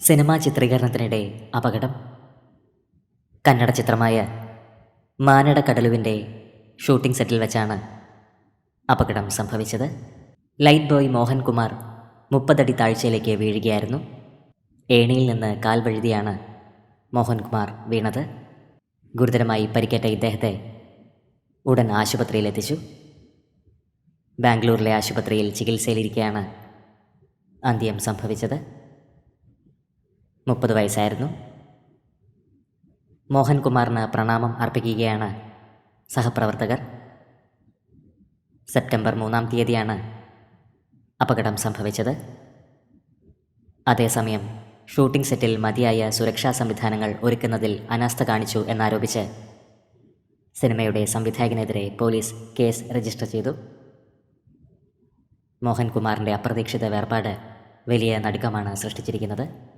Cinema ചിത്രീകരണത്തിനിടെ അപകടം. കന്നഡ ചിത്രമായ മാനട കടലുവിന്റെ shooting സെറ്റിൽ വെച്ചാണ് അപകടം സംഭവിച്ചത്. ലൈറ്റ് ബോയ് മോഹൻകുമാർ മുപ്പതടി താഴ്ചയിലേക്ക് വീഴുകയായിരുന്നു. ഏണിയിൽ നിന്ന് കാൽ വഴുതിയാണ് മോഹൻകുമാർ വീണത്. ഗുരുതരമായി പരിക്കേറ്റ ഇദ്ദേഹത്തെ ഉടൻ ആശുപത്രിയിലെത്തിച്ചു. ബാംഗ്ലൂരിലെ ആശുപത്രിയിൽ ചികിത്സയിലിരിക്കെയാണ് അന്ത്യം സംഭവിച്ചത്. മുപ്പത് വയസ്സായിരുന്നു. മോഹൻകുമാറിന് പ്രണാമം അർപ്പിക്കുകയാണ് സഹപ്രവർത്തകർ. സെപ്റ്റംബർ മൂന്നാം തീയതിയാണ് അപകടം സംഭവിച്ചത്. അതേസമയം ഷൂട്ടിംഗ് സെറ്റിൽ മതിയായ സുരക്ഷാ സംവിധാനങ്ങൾ ഒരുക്കുന്നതിൽ അനാസ്ഥ കാണിച്ചു എന്നാരോപിച്ച് സിനിമയുടെ സംവിധായകനെതിരെ പോലീസ് കേസ് രജിസ്റ്റർ ചെയ്തു. മോഹൻകുമാറിന്റെ അപ്രതീക്ഷിത വേർപാട് വലിയ നടുക്കമാണ് സൃഷ്ടിച്ചിരിക്കുന്നത്.